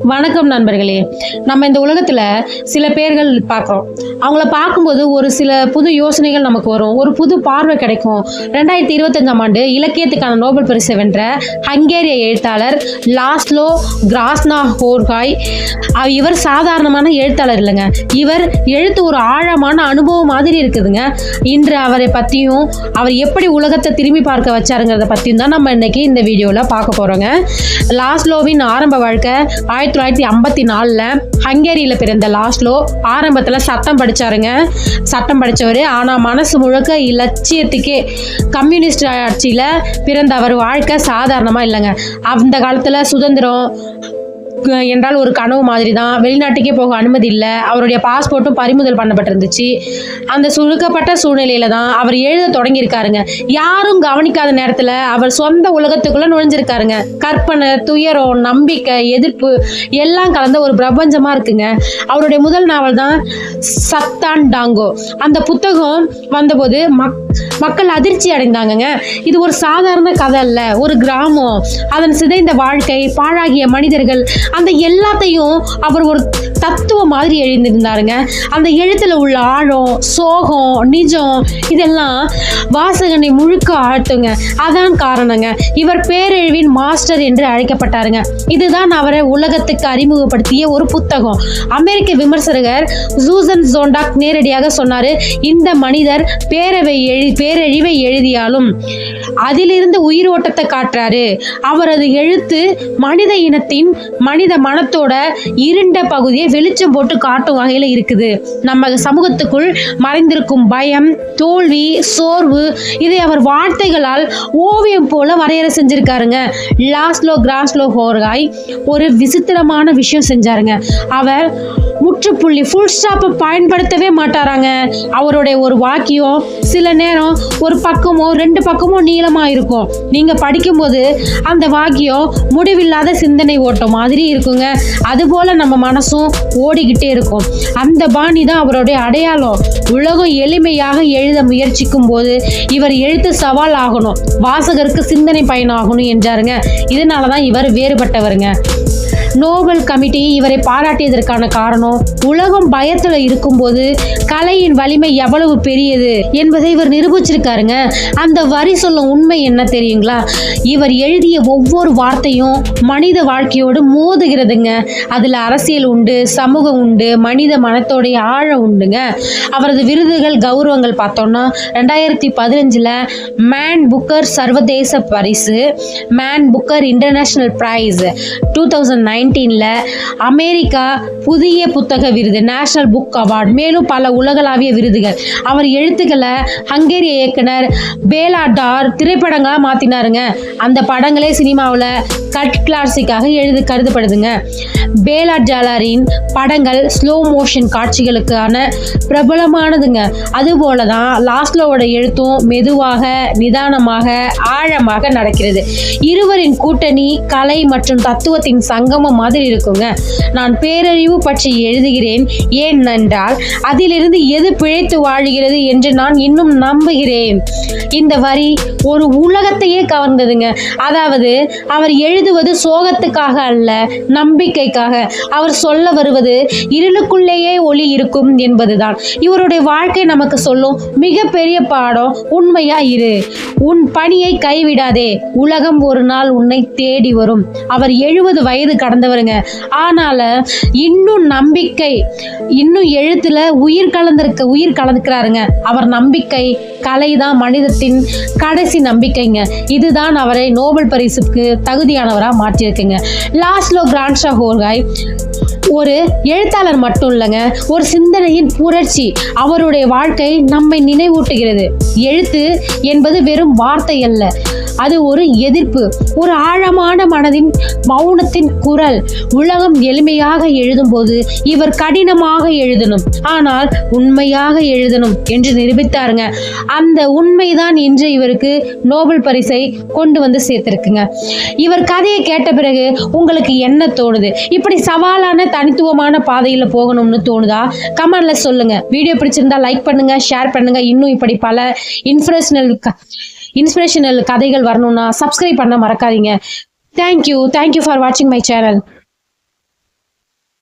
வணக்கம் நண்பர்களே. நம்ம இந்த உலகத்தில் சில பேர்கள் பார்க்குறோம். அவங்கள பார்க்கும்போது ஒரு சில புது யோசனைகள் நமக்கு வரும். ஒரு புது பார்வை கிடைக்கும். ரெண்டாயிரத்தி இருபத்தஞ்சாம் ஆண்டு இலக்கியத்துக்கான நோபல் பரிசு வென்ற ஹங்கேரிய எழுத்தாளர் லாஸ்லோ கிராஸ்னா ஹோர்காய் இவர் சாதாரணமான எழுத்தாளர் இல்லைங்க. இவர் எழுத்து ஒரு ஆழமான அனுபவம் மாதிரி இருக்குதுங்க. இன்று அவரை பற்றியும் அவர் எப்படி உலகத்தை திரும்பி பார்க்க வச்சாருங்கிறத பற்றியும் தான் நம்ம இன்னைக்கு இந்த வீடியோவில் பார்க்க போகிறோங்க லாஸ்லோவின் ஆரம்ப வாழ்க்கை ஆயிரத்தி தொள்ளாயிரத்தி ஐம்பத்தி நாலில் ஹங்கேரியில் பிறந்த லாஸ்லோ ஆரம்பத்தில் சட்டம் படிச்சாருங்க. சட்டம் படித்தவர் ஆனால் மனசு முழுக்க இலட்சியத்துக்கே கம்யூனிஸ்ட் ஆட்சியில் பிறந்த அவர் வாழ்க்கை சாதாரணமாக இல்லைங்க. அந்த காலத்தில் சுதந்திரம் என்றால் ஒரு கனவு மாதிரி தான் வெளிநாட்டுக்கே போக அனுமதி இல்லை. அவருடைய பாஸ்போர்ட்டும் பறிமுதல் பண்ணப்பட்டிருந்துச்சு. அந்த சுருக்கப்பட்ட சூழ்நிலையில தான் அவர் எழுத தொடங்கியிருக்காருங்க. யாரும் கவனிக்காத நேரத்தில் அவர் சொந்த உலகத்துக்குள்ள நுழைஞ்சிருக்காருங்க. கற்பனை துயரம் நம்பிக்கை எதிர்ப்பு எல்லாம் கலந்த ஒரு பிரபஞ்சமா இருக்குங்க. அவருடைய முதல் நாவல் தான் சத்தான் டாங்கோ. அந்த புத்தகம் வந்தபோது மக் மக்கள் அதிர்ச்சி அடைந்தாங்கங்க. இது ஒரு சாதாரண கதை அல்ல ஒரு கிராமம். அதன் சிதைந்த வாழ்க்கை பாழாகிய மனிதர்கள் அந்த எல்லாத்தையும் அவர் ஒரு தத்துவம் மாதிரி எழுந்திருந்தாருங்க. அந்த எழுத்துல உள்ள ஆழம் சோகம் நிஜம் இதெல்லாம் வாசகனை முழுக்க ஆழ்த்துங்க. அதான் காரணங்க. இவர் பேரழிவின் மாஸ்டர் என்று அழைக்கப்பட்டாருங்க. இதுதான் அவரை உலகத்துக்கு அறிமுகப்படுத்திய ஒரு புத்தகம். அமெரிக்க விமர்சகர் ஜூசன் ஜோண்டாக் நேரடியாக சொன்னாரு இந்த மனிதர் பேரவை எழு பேரழிவை எழுதியாலும் அதிலிருந்து உயிரோட்டத்தை காட்டுறாரு. அவரது எழுத்து மனித இனத்தின் மனித மனத்தோட இருண்ட பகுதியை வெளிச்சம் போட்டு காட்டும் வகையில் இருக்குது. நம்ம சமூகத்துக்குள் மறைந்திருக்கும் பயம் தோல்வி சோர்வு இதை அவர் வார்த்தைகளால் ஓவியம் போல வரையறை செஞ்சிருக்காருங்க. லாஸ்லோ கிராஸ்லோ ஹோர்காய் ஒரு விசித்திரமான விஷயம் செஞ்சாருங்க. அவர் முற்றுப்புள்ளி ஃபுல் ஸ்டாப்பை பயன்படுத்தவே மாட்டாராங்க. அவருடைய ஒரு வாக்கியம் சில நேரம் ஒரு பக்கமோ ரெண்டு பக்கமோ நீளமாக இருக்கும். நீங்கள் படிக்கும்போது அந்த வாக்கியம் முடிவில்லாத சிந்தனை ஓட்டம் மாதிரி இருக்குங்க. அதுபோல் நம்ம மனசும் ஓடிக்கிட்டே இருக்கும். அந்த பாணி தான் அவருடைய அடையாளம். உலகம் எளிமையாக எழுத முயற்சிக்கும் போது இவர் எழுத்து சவால் ஆகணும். வாசகருக்கு சிந்தனை பயனாகணும் என்றாருங்க. இதனால தான் இவர் வேறுபட்டவருங்க. நோபல் கமிட்டி இவரை பாராட்டியதற்கான காரணம் உலகம் பயத்துல இருக்கும்போது கலையின் வலிமை எவ்வளவு பெரியது என்பதை இவர் நிரூபிச்சிருக்காருங்க. அந்த வரி சொல்லும் உண்மை என்ன தெரியுங்களா? இவர் எழுதிய ஒவ்வொரு வார்த்தையும் மனித வாழ்க்கையோடு மோதுகிறதுங்க. அதில் அரசியல் உண்டு சமூகம் உண்டு மனித மனத்தோடைய ஆழம் உண்டுங்க. அவரது விருதுகள் கௌரவங்கள் பார்த்தோம்னா ரெண்டாயிரத்தி பதினஞ்சில் மேன் புக்கர் சர்வதேச பரிசு man booker international prize two thousand nine நைன்டீனில் அமெரிக்கா புதிய புத்தக விருது நேஷனல் புக் அவார்ட் மேலும் பல உலகளாவிய விருதுகள். அவர் எழுத்துக்களை ஹங்கேரிய இயக்குனர் பேலாடார் திரைப்படங்களாக மாற்றினாருங்க அந்த படங்களே சினிமாவில் கட் கிளாசிக்காக எழுது கருதப்படுதுங்க. பேலா ஜாலாரின் படங்கள் ஸ்லோ மோஷன் காட்சிகளுக்கான பிரபலமானதுங்க. அதுபோல தான் லாஸ்லோவோட எழுத்தும் மெதுவாக நிதானமாக ஆழமாக நடக்கிறது. இருவரின் கூட்டணி கலை மற்றும் தத்துவத்தின் சங்கமம் மாதிரி இருக்குங்க. நான் பேரறிவு பற்றி எழுதுகிறேன். ஏனென்றால் அதிலிருந்து எது பிழைத்து வாழுகிறது என்று நான் இன்னும் நம்புகிறேன். இந்த வரி ஒரு உலகத்தையே கவர்ந்ததுங்க. அதாவது அவர் எழுதுவது சோகத்துக்காக அல்ல நம்பிக்கைக்காக. அவர் சொல்ல வருவது இருளுக்குள்ளேயே ஒளி இருக்கும் என்பதுதான். இவருடைய வாழ்க்கை நமக்கு சொல்லும் மிகப்பெரிய பாடம் உண்மையா இரு. உன் பணியை கைவிடாதே. உலகம் ஒரு நாள் உன்னை தேடி வரும். அவர் எழுபது வயது கடந்த வந்தவருங்க ஆனால இன்னும் நம்பிக்கை இன்னும் எழுத்துல உயிர் கலந்திருக்க உயிர் கலந்துக்கிறாருங்க. அவர் நம்பிக்கை கலை தான் மனிதத்தின் கடைசி நம்பிக்கைங்க. இதுதான் அவரை நோபல் பரிசுக்கு தகுதியானவராக மாற்றியிருக்குங்க. லாஸ்லோ கிராண்ட்ஷா ஹோர்காய் ஒரு எழுத்தாளர் மட்டும் இல்லைங்க ஒரு சிந்தனையின் புரட்சி அவருடைய வாழ்க்கை நம்மை நினைவூட்டுகிறது. எழுத்து என்பது வெறும் வார்த்தை அல்ல. அது ஒரு எதிர்ப்பு ஒரு ஆழமான மனதின் மௌனத்தின் குரல். உலகம் எளிமையாக எழுதும்போது இவர் கடினமாக எழுதணும். ஆனால் உண்மையாக எழுதணும் என்று நிரூபித்தாருங்க. அந்த உண்மைதான் இன்று இவருக்கு நோபல் பரிசை கொண்டு வந்து சேர்த்திருக்குங்க. இவர் கதையை கேட்ட பிறகு உங்களுக்கு என்ன தோணுது? இப்படி சவாலான தனித்துவமான பாதையில் போகணும்னு தோணுதா? கமெண்ட்ல சொல்லுங்க. வீடியோ பிடிச்சிருந்தா லைக் பண்ணுங்க ஷேர் பண்ணுங்க. இன்னும் இப்படி பல இன்ஃபரேஷனல் இன்ஸ்பிரேஷனல் கதைகள் வரணும்னா சப்ஸ்கிரைப் பண்ண மறக்காதீங்க. Thank you thank you for வாட்சிங் மை சேனல்